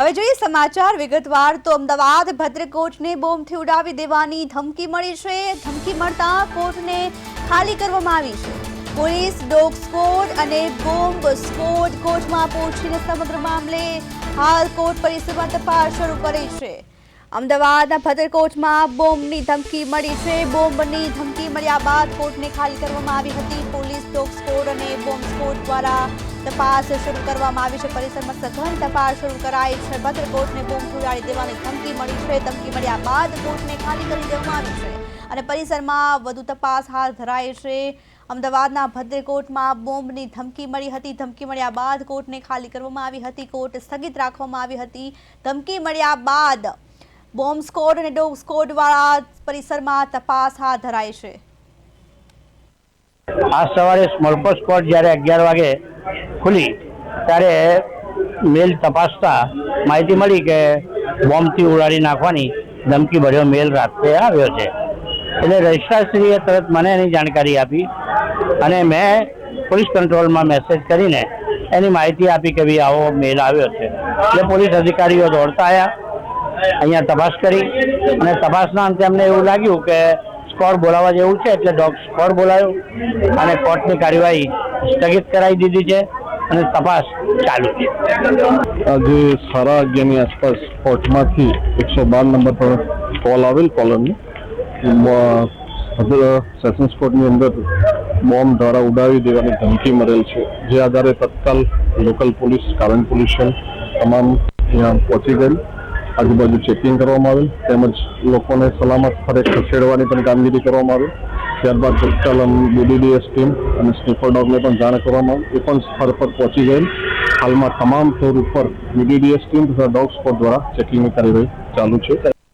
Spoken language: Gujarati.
હવે જોઈએ સમાચાર વિગતવાર તો અમદાવાદ ભદ્રકોટને બોમ્બથી ઉડાવી દેવાની ધમકી મળી છે. ધમકી મળતા કોર્ટને ખાલી કરવામાં આવી છે. પોલીસ, ડોગ સ્કોડ અને બોમ્બ સ્કોડ કોર્ટમાં પહોંચીને સમગ્ર મામલે હાલ કોર્ટ પરિસરમાં તપાસ શરૂ કરી છે. અમદાવાદના ભદ્રકોટમાં બોમ્બની ધમકી મળી છે. બોમ્બની ધમકી મળ્યા બાદ કોર્ટને ખાલી કરવામાં આવી હતી. પોલીસ, ડોગ સ્કોડ અને બોમ્બ સ્કોડ દ્વારા તપાસ શરૂ કરવામાં આવી છે. પરિસરમાં સઘન તપાસ શરૂ કરાઈ છે. ભદ્રકોટને બોમ્બ ઉડાડી દેવાની ધમકી મળી છે. ધમકી મળ્યા બાદ કોર્ટને ખાલી કરી દેવામાં આવી છે. અને પરિસરમાં વધુ તપાસ હાથ ધરાઈ છે. અમદાવાદના ભદ્રકોટમાં બોમ્બની ધમકી મળી હતી. ધમકી મળ્યા બાદ કોર્ટને ખાલી કરવામાં આવી હતી. કોર્ટ સ્થગિત રાખવામાં આવી હતી. ધમકી મળ્યા બાદ બોમ્બ સ્કોડ અને ડોગ સ્કોડ વાળા પરિસરમાં તપાસ હાથ ધરાઈ છે. આ સવારે સ્મોલકો સ્પોટ જ્યારે અગિયાર વાગે ખુલી, ત્યારે મેલ તપાસતા માહિતી મળી કે બોમ્બથી ઉડાડી નાખવાની ધમકી ભર્યો મેલ રાત્રે આવ્યો છે. એટલે રજિસ્ટ્રારશ્રીએ તરત મને એની જાણકારી આપી અને મેં પોલીસ કંટ્રોલમાં મેસેજ કરીને એની માહિતી આપી કે ભાઈ આવો મેલ આવ્યો છે. એટલે પોલીસ અધિકારીઓ દોડતા આવ્યા અહીંયા તપાસ કરી અને તપાસના અંતે અમને એવું લાગ્યું કે સ્કોર બોલાવવા જેવું છે, એટલે ડોગ સ્કોર બોલાયો અને કોર્ટની કાર્યવાહી સ્થગિત કરાવી દીધી છે. અને તપાસ ચાલુ છે. આજે સાડા અગિયારની આસપાસ કોર્ટમાંથી એકસો બાર નંબર પર કોલ આવેલ કોલરને સેશન્સ કોર્ટની અંદર બોમ્બ દ્વારા ઉડાવી દેવાની ધમકી મળેલ છે. જે આધારે તત્કાલ લોકલ પોલીસ કારણ પોલીસ તમામ ત્યાં પહોંચી ગયેલ. આજુબાજુ ચેકિંગ કરવામાં આવેલ, તેમજ લોકોને સલામત ફરે ખસેડવાની પણ કામગીરી કરવામાં આવી ત્યારબાદ તત્કાલ બીડીડીએસ ટીમ અને સ્નીફર ડોગને પણ જાણ કરવામાં આવી એ પણ સ્થળ પર પહોંચી ગયેલ. હાલમાં તમામ ફ્લોર ઉપર બીડીડીએસ ટીમ તથા ડોગ સ્પોટ દ્વારા ચેકિંગની કાર્યવાહી ચાલુ છે.